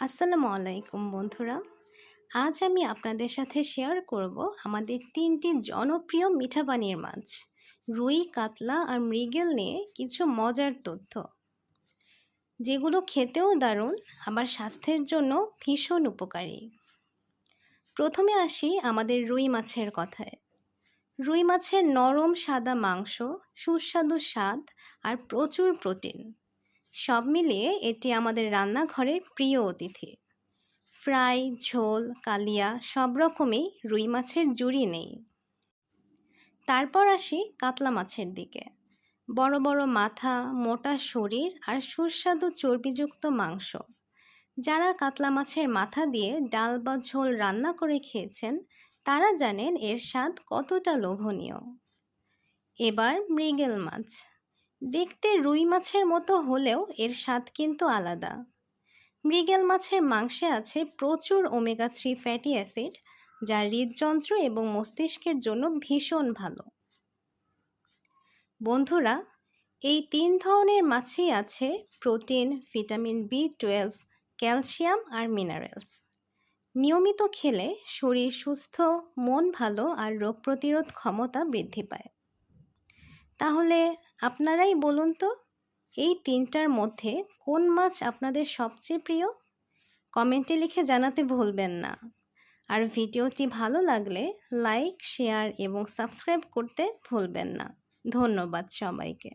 আসসালামু আলাইকুম বন্ধুরা। আজ আমি আপনাদের সাথে শেয়ার করব আমাদের তিনটি জনপ্রিয় মিঠা পানির মাছ, রুই, কাতলা আর মৃগেল নিয়ে কিছু মজার তথ্য। যেগুলো খেতেও দারুণ, আবার স্বাস্থ্যের জন্য ভীষণ উপকারী। প্রথমে আসি আমাদের রুই মাছের কথায়। রুই মাছের নরম সাদা মাংস, সুস্বাদু স্বাদ আর প্রচুর প্রোটিন সব মিলিয়ে এটি আমাদের রান্নাঘরের প্রিয় অতিথি। ফ্রাই, ঝোল, কালিয়া সব রকমই রুই মাছের জুড়ি নেই। তারপর আসি কাতলা মাছের দিকে। বড় বড় মাথা, মোটা শরীর আর সুস্বাদু চর্বিযুক্ত মাংস। যারা কাতলা মাছের মাথা দিয়ে ডাল বা ঝোল রান্না করে খেয়েছেন, তারা জানেন এর স্বাদ কতটা লোভনীয়। এবার মৃগেল মাছ। দেখতে রুই মাছের মতো হলেও এর স্বাদ কিন্তু আলাদা। মৃগেল মাছের মাংসে আছে প্রচুর ওমেগা থ্রি ফ্যাটি অ্যাসিড, যা হৃদযন্ত্র এবং মস্তিষ্কের জন্য ভীষণ ভালো। বন্ধুরা, এই তিন ধরনের মাছই আছে protein, vitamin B twelve, calcium আর মিনারেলস। নিয়মিত খেলে শরীর সুস্থ, মন ভালো আর রোগ প্রতিরোধ ক্ষমতা বৃদ্ধি পায়। তাহলে আপনারাই বলুন তো, এই তিনটার মধ্যে কোন মাছ আপনাদের সবচেয়ে প্রিয়? কমেন্টে লিখে জানাতে ভুলবেন না। আর ভিডিওটি ভালো লাগলে লাইক, শেয়ার এবং সাবস্ক্রাইব করতে ভুলবেন না। ধন্যবাদ সবাইকে।